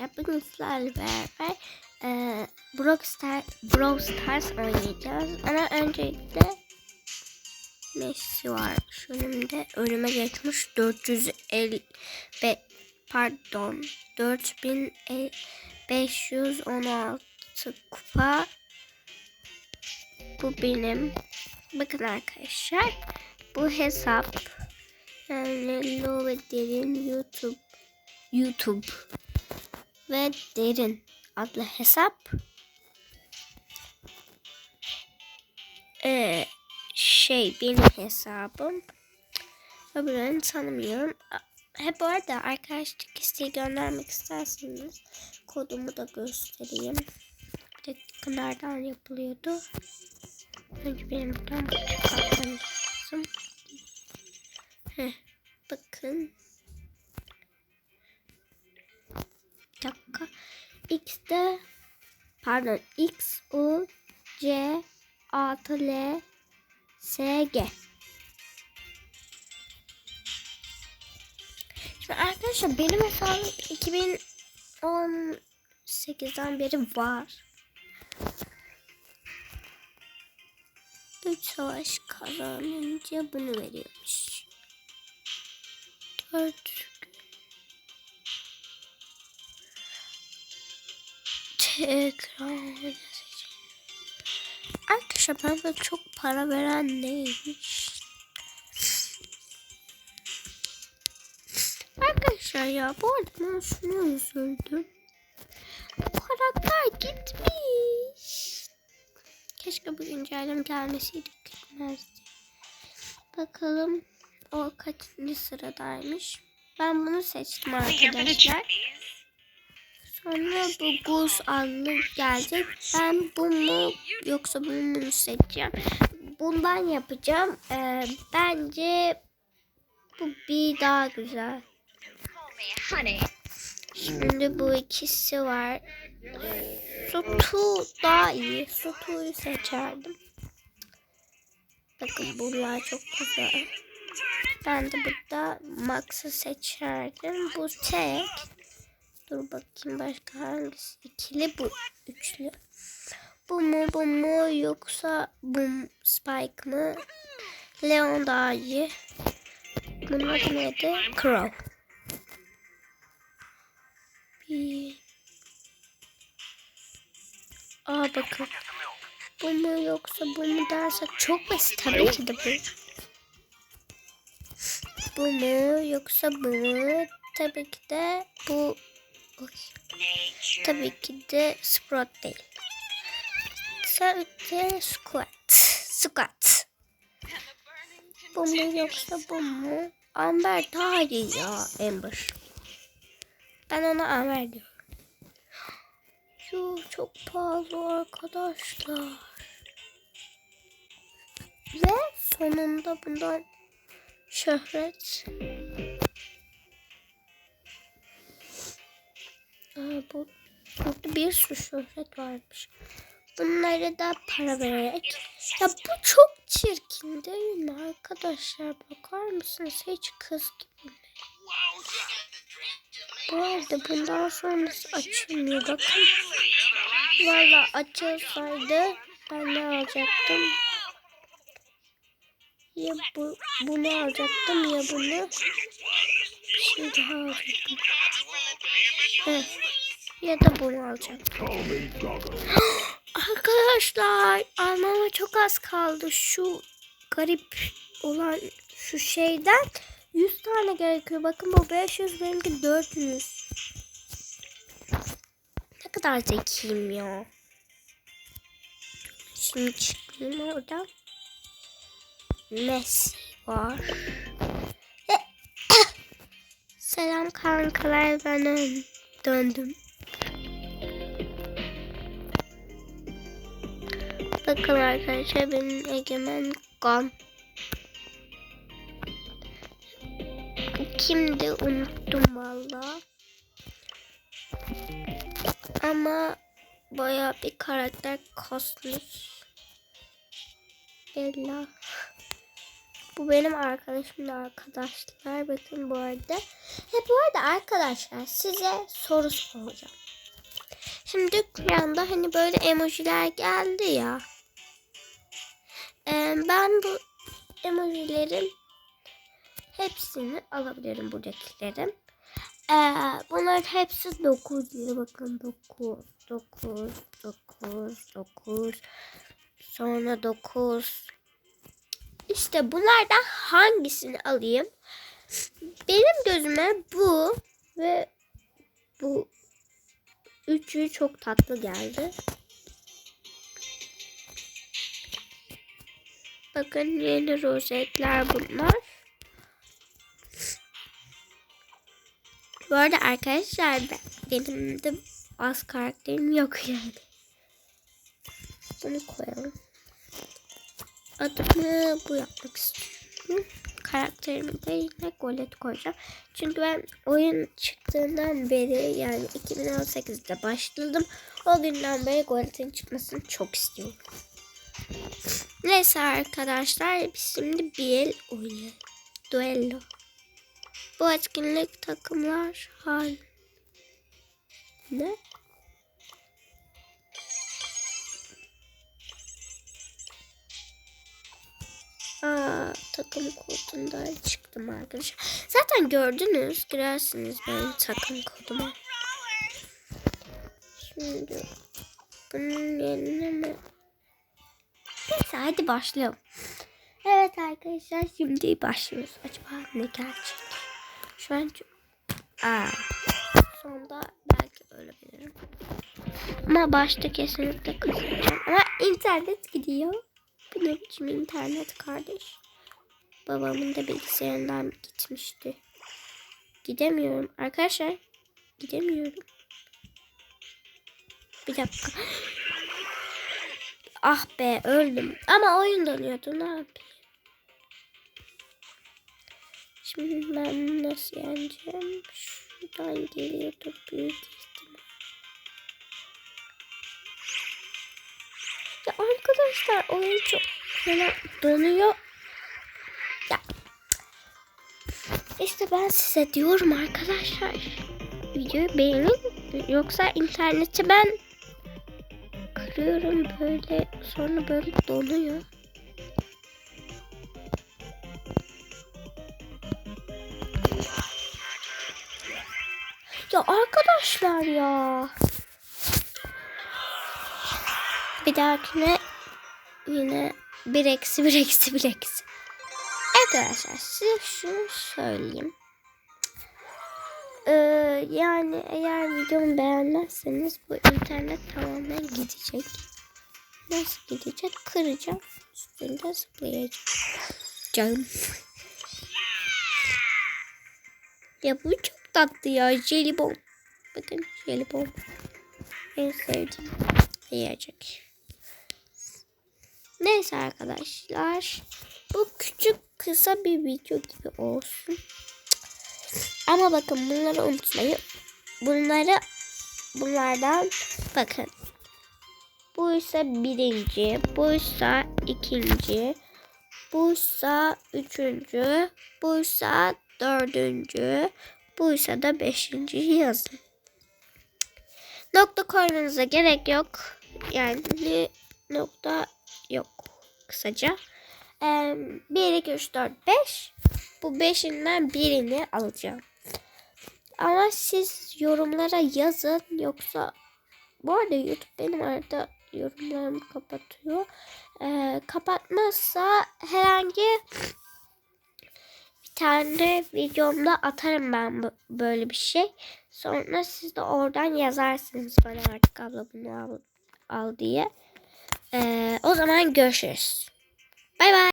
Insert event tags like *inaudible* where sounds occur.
arkadaşlar. Bugün beraber e, Brawl, Star, Brawl Stars oynayacağız. Ama öncelikle Messi var. Şu önümde önüme geçmiş 450 be, pardon 4516 kupa. Bu benim. Bakın arkadaşlar. Bu hesap yani Lo ve Derin YouTube YouTube ve Derin adlı hesap ee, şey benim hesabım öbürlerini tanımıyorum. Hep bu arada arkadaşlık isteği göndermek isterseniz kodumu da göstereyim. Bir dakika nereden yapılıyordu? Önce benim buradan çıkartmam pardon X U C 6 L S G. Şimdi arkadaşlar benim hesabım 2018'den beri var. 3 savaş kazanınca bunu veriyormuş. 4 Arkadaşlar ben de çok para veren neymiş? Arkadaşlar ya bu arada ben şunu üzüldüm. Bu karakter gitmiş. Keşke bu güncelleme gelmeseydi gitmezdi. Bakalım o kaçıncı sıradaymış. Ben bunu seçtim arkadaşlar. Sonra bu Gus adlı gelecek. Ben bu mu yoksa bunu mu seçeceğim. Bundan yapacağım. Ee, bence bu bir daha güzel. Şimdi bu ikisi var. Sutu daha iyi. Sutu'yu seçerdim. Bakın bunlar çok güzel. Ben de burada Max'ı seçerdim. Bu tek. Dur bakayım başka hangisi? İkili bu. Üçlü. Bu mu bu mu yoksa bu? Spike mı? Leon daha iyi. Bunun adı neydi? Crow. Bir. Aa bakın. Bu mu yoksa bu mu dersek çok basit tabii ki de bu. Bu mu yoksa bu mu? Tabii ki de bu. Tabii ki de Sprout değil. Sadece Squat. Squat. Bu mu yoksa bu mu? Amber daha iyi ya Amber. Ben ona Amber diyorum. Yuh çok pahalı arkadaşlar. Ve sonunda bundan şöhret Aa, bu, burada bir sürü şöhret varmış. Bunlara da para vererek. Ya bu çok çirkin değil mi arkadaşlar? Bakar mısınız? Hiç kız gibi mi? Bu arada bundan sonrası açılmıyor. Bakın. Valla açılsaydı ben ne alacaktım? Ya bu, bunu alacaktım ya bunu. Bir şey daha alacaktım. Ya da bunu alacağım. *gasps* Arkadaşlar almama çok az kaldı. Şu garip olan şu şeyden 100 tane gerekiyor. Bakın bu 500 benimki 400. Ne kadar zekiyim ya. Şimdi çıkayım oradan. Messi var. *coughs* Selam kankalar ben döndüm. Bakın arkadaşlar benim egemen Gon. Kimdi unuttum valla. Ama baya bir karakter kasmış. Bella. Bu benim arkadaşımın arkadaşlar. Bakın bu arada. He bu arada arkadaşlar size soru soracağım. Şimdi Kur'an'da hani böyle emojiler geldi ya. Ee, ben bu emojilerin hepsini alabilirim buradakilerin. Ee, bunların hepsi 9 lira. Bakın 9, 9, 9, 9. Sonra 9. İşte bunlardan hangisini alayım? Benim gözüme bu ve bu üçü çok tatlı geldi. Bakın yeni rozetler bunlar. Bu arada arkadaşlar ben, benim de az karakterim yok yani. Bunu koyalım. Adımı bu yapmak istiyorum. Karakterimi de yine Golet koyacağım. Çünkü ben oyun çıktığından beri yani 2018'de başladım. O günden beri Golet'in çıkmasını çok istiyorum. Neyse arkadaşlar biz şimdi bir oynayalım. Duello. Bu etkinlik takımlar hal. Ne? Aa, takım kodundan çıktım arkadaşlar. Zaten gördünüz. Girersiniz benim takım koduma. Şimdi bunun yerine mi? Neyse hadi başlayalım. Evet arkadaşlar şimdi başlıyoruz. Acaba ne gelecek? Şu an Aa, sonda belki ölebilirim. Ama başta kesinlikle kazanacağım. Ama internet gidiyor. Bu ne internet kardeş? Babamın da bilgisayarından gitmişti. Gidemiyorum. Arkadaşlar gidemiyorum. Bir dakika. Ah be öldüm. Ama oyun dönüyordu ne yapayım? Şimdi ben nasıl yeneceğim? Şuradan geliyordu büyük arkadaşlar oyun çok fena donuyor. Ya. İşte ben size diyorum arkadaşlar. Videoyu beğenin. Yoksa interneti ben kırıyorum böyle. Sonra böyle donuyor. Ya arkadaşlar ya. Bir dahakine yine bir eksi bir eksi bir eksi. Arkadaşlar size şunu söyleyeyim. Ee, yani eğer videomu beğenmezseniz bu internet tamamen gidecek. Nasıl gidecek? Kıracağım. Üstünde zıplayacağım. *laughs* Ya bu çok tatlı ya. Jelibon. Bakın jelibon. En sevdiğim yiyecek. Neyse arkadaşlar. Bu küçük kısa bir video gibi olsun. Ama bakın bunları unutmayın. Bunları bunlardan bakın. Bu ise birinci. Bu ise ikinci. Bu ise üçüncü. Bu ise dördüncü. Bu ise de beşinci yazın. Nokta koymanıza gerek yok. Yani nokta yok. Kısaca. 1, 2, 3, 4, 5. Bu beşinden birini alacağım. Ama siz yorumlara yazın. Yoksa bu arada YouTube benim arada yorumlarımı kapatıyor. Ee, kapatmazsa herhangi bir tane videomda atarım ben böyle bir şey. Sonra siz de oradan yazarsınız bana artık abla bunu al, al diye. Ee, o zaman görüşürüz. Bay bay.